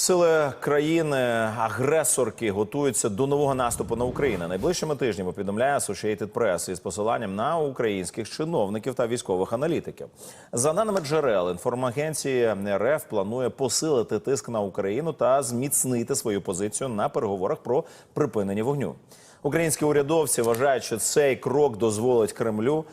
Сили країни-агресорки готуються до нового наступу на Україну. Найближчими тижнями повідомляє Associated Press із посиланням на українських чиновників та військових аналітиків. За даними джерел, інформагенції РФ планує посилити тиск на Україну та зміцнити свою позицію на переговорах про припинення вогню. Українські урядовці вважають, що цей крок дозволить Кремлю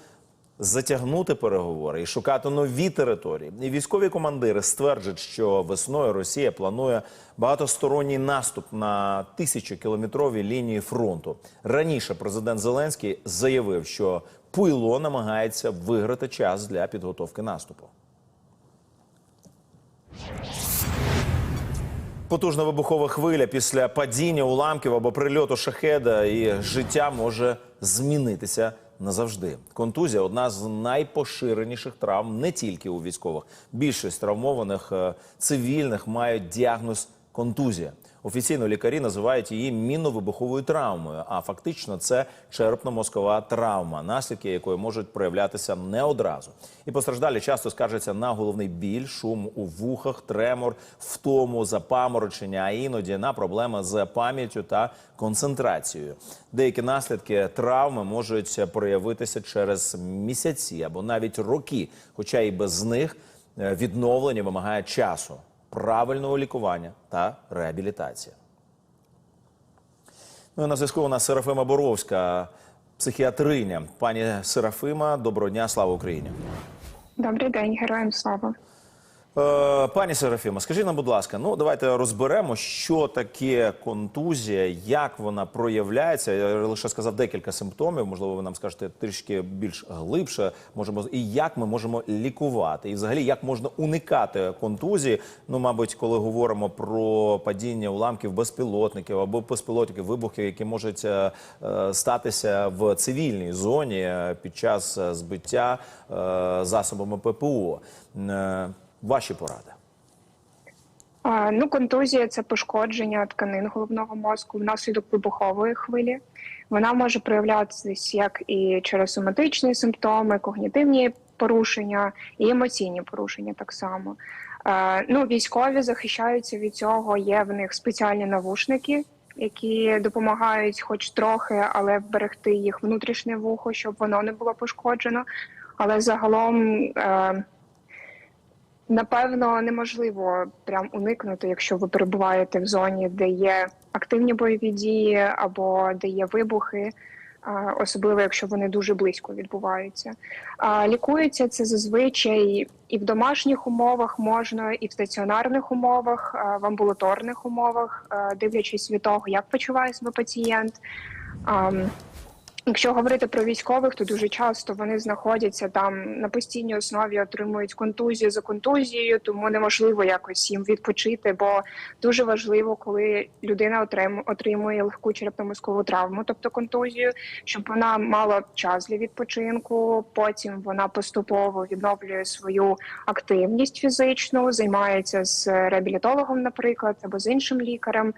затягнути переговори і шукати нові території. І військові командири стверджують, що весною Росія планує багатосторонній наступ на тисячокілометровій лінії фронту. Раніше президент Зеленський заявив, що Пуйло намагається виграти час для підготовки наступу. Потужна вибухова хвиля після падіння уламків або прильоту шахеда, і життя може змінитися назавжди. Контузія одна з найпоширеніших травм не тільки у військових. Більшість травмованих е, цивільних мають діагноз контузія. Офіційно лікарі називають її мінно-вибуховою травмою, а фактично це черепно-мозкова травма, наслідки якої можуть проявлятися не одразу. І постраждалі часто скаржаться на головний біль, шум у вухах, тремор, втому, запаморочення, а іноді на проблеми з пам'яттю та концентрацією. Деякі наслідки травми можуть проявитися через місяці або навіть роки, хоча і без них е, відновлення вимагає часу правильного лікування та реабілітації. Ну і на зв'язку у нас Серафима Боровська, психіатриня. Пані Серафима, доброго дня, слава Україні. Добрий день, героям слава. Е, Пані Серафіма, скажіть нам, будь ласка, ну давайте розберемо, що таке контузія, як вона проявляється. Я лише сказав декілька симптомів. Можливо, ви нам скажете трішки більш глибше. Можемо і як ми можемо лікувати, і взагалі як можна уникати контузії. Ну, мабуть, коли говоримо про падіння уламків безпілотників або безпілотників, вибухів, які можуть е, е, статися в цивільній зоні е, під час збиття е, засобами ППО. Ваші поради. Ну, контузія це пошкодження тканин головного мозку внаслідок вибухової хвилі. Вона може проявлятися як і через соматичні симптоми, когнітивні порушення і емоційні порушення так само. Ну, військові захищаються від цього. Є в них спеціальні навушники, які допомагають, хоч трохи, але вберегти їх внутрішнє вухо, щоб воно не було пошкоджено. Але загалом. Е, Напевно, неможливо прям уникнути, якщо ви перебуваєте в зоні, де є активні бойові дії або де є вибухи, особливо якщо вони дуже близько відбуваються. Лікується це зазвичай і в домашніх умовах можна, і в стаціонарних умовах, в амбулаторних умовах, дивлячись від того, як почуває себе пацієнт. Якщо говорити про військових, то дуже часто вони знаходяться там на постійній основі, отримують контузію за контузією, тому неможливо якось їм відпочити. Бо дуже важливо, коли людина отримує легку черепно-мозкову травму, тобто контузію, щоб вона мала час для відпочинку. Потім вона поступово відновлює свою активність фізичну, займається з реабілітологом, наприклад, або з іншим лікарем.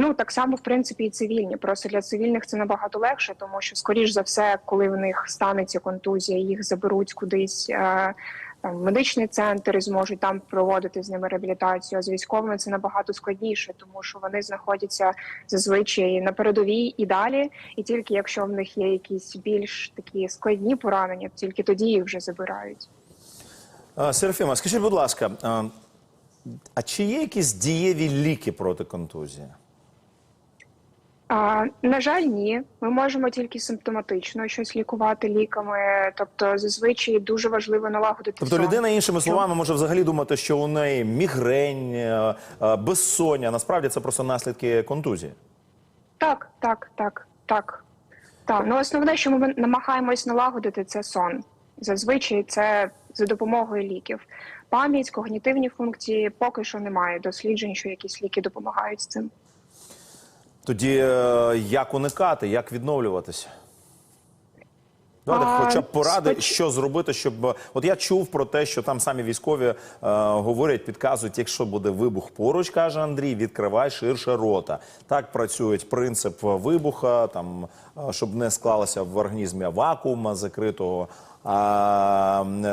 Ну так само, в принципі, і цивільні. Просто для цивільних це набагато легше, тому що, скоріш за все, коли в них станеться контузія, їх заберуть кудись. Е, там, медичний центр і зможуть там проводити з ними реабілітацію. А з військовими це набагато складніше, тому що вони знаходяться зазвичай на передовій і далі. І тільки якщо в них є якісь більш такі складні поранення, тільки тоді їх вже забирають. Е, Серафіма, скажіть, будь ласка, е, а чи є якісь дієві ліки проти контузії? А, на жаль, ні. Ми можемо тільки симптоматично щось лікувати ліками. Тобто, зазвичай дуже важливо налагодити. Тобто сон. людина, іншими словами, може взагалі думати, що у неї мігрень, е, е, безсоння. Насправді це просто наслідки контузії. Так, так, так, так. Так, ну основне, що ми намагаємось налагодити, це сон. Зазвичай це за допомогою ліків. Пам'ять, когнітивні функції поки що немає досліджень, що якісь ліки допомагають з цим. Тоді е, як уникати, як відновлюватися? Давайте А, хоча б поради, споч- що зробити, щоб е, от я чув про те, що там самі військові е, говорять, підказують, якщо буде вибух поруч, каже Андрій, відкривай ширше рота. Так працює принцип вибуха, там щоб не склалося в організмі вакуума закритого.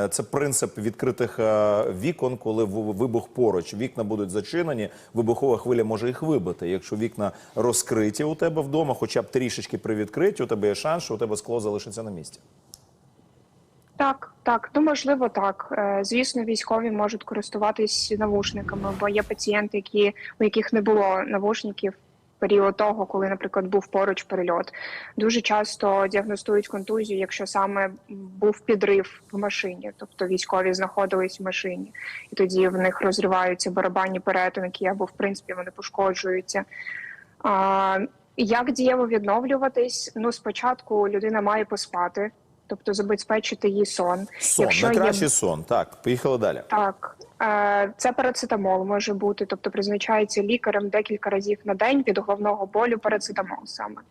Це принцип відкритих е, вікон, коли вибух поруч. Вікна будуть зачинені, вибухова хвиля може їх вибити. Якщо вікна розкриті у тебе вдома, хоча б трішечки привідкриті, у тебе є шанс, що у тебе скло залишиться на місці. Так, так, ну можливо, так. Е, Звісно, військові можуть користуватись навушниками, бо є пацієнти, які у яких не було навушників. Період того, коли, наприклад, був поруч перельот, дуже часто діагностують контузію, якщо саме був підрив в машині, тобто військові знаходились в машині, і тоді в них розриваються барабанні перетинки, або в принципі вони пошкоджуються. А, як дієво відновлюватись? Ну, спочатку людина має поспати, тобто забезпечити їй сон. Сон, найкращий сон. Так, поїхали далі. Так, е, це парацетамол може бути, тобто призначається лікарем декілька разів на день від головного болю парацетамол саме.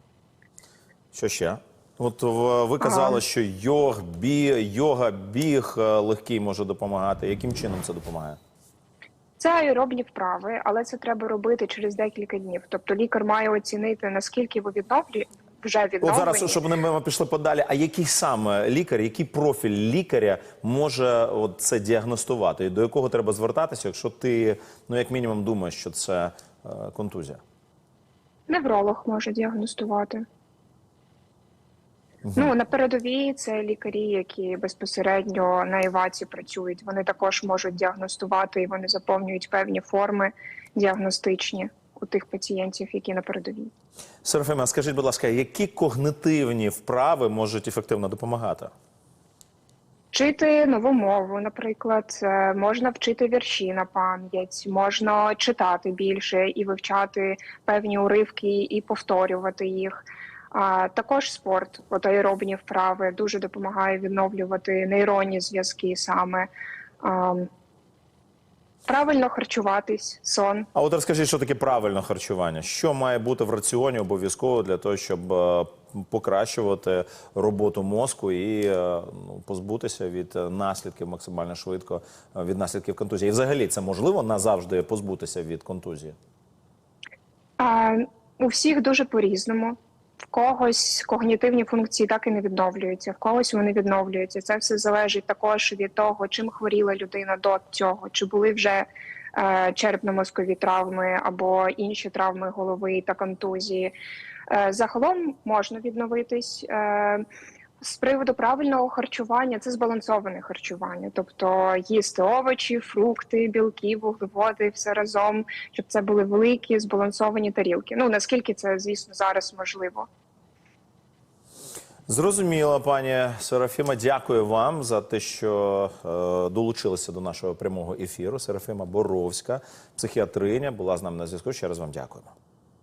Що ще? От ви казали, Ага. що йог, бі, йога, біг е, легкий може допомагати. Яким чином це допомагає? Це аеробні вправи, але це треба робити через декілька днів. Тобто лікар має оцінити наскільки ви вже От зараз, щоб ми пішли подалі. А який саме лікар, який профіль лікаря може от це діагностувати? І до якого треба звертатися, якщо ти, ну як мінімум, думаєш, що це е, контузія? Невролог може діагностувати. Ну на передовій це лікарі, які безпосередньо на іваці працюють. Вони також можуть діагностувати і вони заповнюють певні форми діагностичні у тих пацієнтів, які на передовій. Серафима, скажіть, будь ласка, які когнитивні вправи можуть ефективно допомагати? Вчити нову мову, наприклад, е, можна вчити вірші на пам'ять, можна читати більше і вивчати певні уривки і повторювати їх. А також спорт, от аеробні вправи дуже допомагає відновлювати нейронні зв'язки саме. Правильно харчуватись, сон. А от розкажіть, що таке правильне харчування? Що має бути в раціоні обов'язково для того, щоб е, покращувати роботу мозку і е, ну, позбутися від е, наслідків максимально швидко від наслідків контузії? І взагалі це можливо назавжди позбутися від контузії? А, у всіх дуже по-різному. В когось когнітивні функції так і не відновлюються, в когось вони відновлюються. Це все залежить також від того, чим хворіла людина до цього, чи були вже е, черепно-мозкові травми або інші травми голови та контузії. Е, загалом можна відновитись. Е, з приводу правильного харчування це збалансоване харчування, тобто їсти овочі, фрукти, білки, вуглеводи, все разом, щоб це були великі збалансовані тарілки. Ну наскільки це, звісно, зараз можливо. Зрозуміло, пані Серафіма. Дякую вам за те, що е, долучилися до нашого прямого ефіру. Серафіма Боровська, психіатриня, була з нами на зв'язку. Ще раз вам дякуємо.